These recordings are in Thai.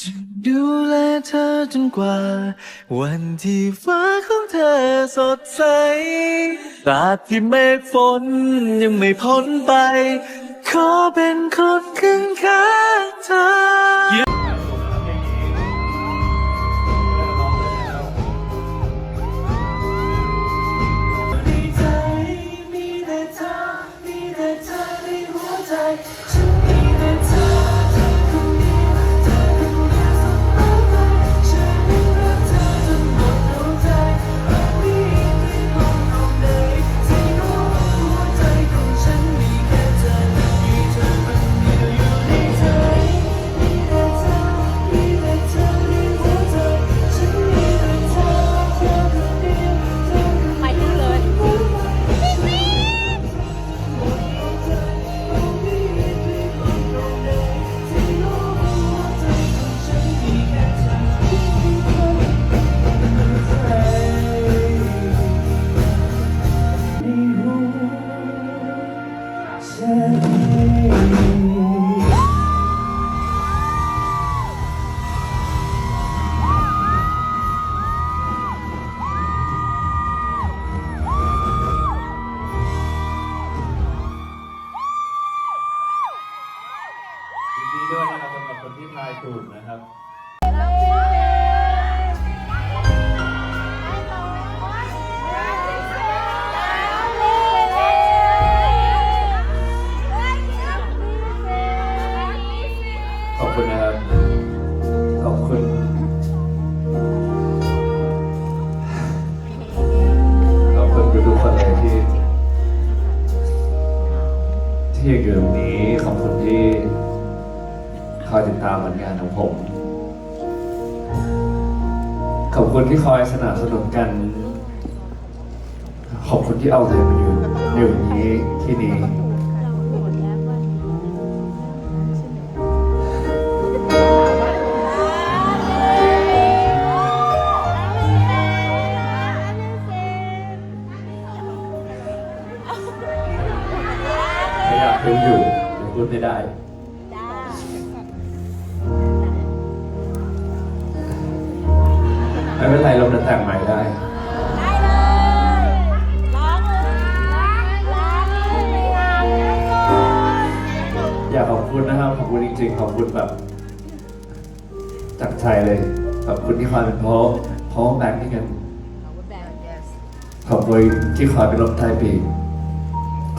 จะดูแลเธอจนกว่า วันที่ฟ้าของเธอสดใสตราบที่เมฆฝนยังไม่พ้นไป ขอเป็นคนข้างข้างๆเธอ ยินดีด้วยนะครับสำหรับคนที่ทายถูกนะครับ ขอบคุณนะครับ ขอบคุณ ขอบคุณทุกๆคนเลยที่ ที่อยู่ตรงนี้ ขอบคุณที่คอยติดตามผลงานของผม ขอบคุณที่คอยสนับสนุนกัน ขอบคุณที่เอาใจมาอยู่อยู่นี้ที่นี้ อยากรู้อยู่ยังพูดไม่ได้ไม่เป็นไรเราจะแต่งใหม่ได้อยากขอบคุณนะครับ ขอบคุณจริงๆ ขอบคุณแบบจากใจเลย ขอบคุณที่คอยเป็นเพราะเพราะแบงค์นี่กันขอบคุณที่คอยเป็นลมไทยปีก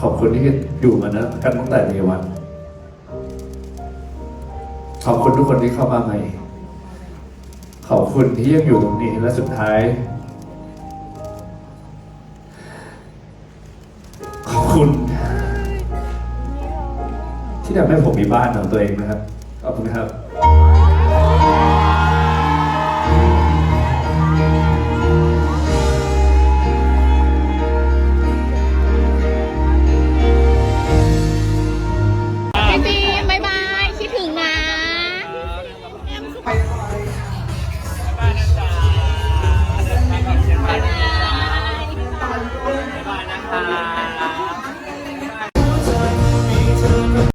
ขอบคุณที่อยู่มานะกันตั้งแต่เดวัน ขอบคุณทุกคนที่เข้ามาใหม่ ขอบคุณที่ยังอยู่ตรงนี้และสุดท้าย ขอบคุณ ที่ทำให้ผมมีบ้านของตัวเองนะครับ ขอบคุณครับ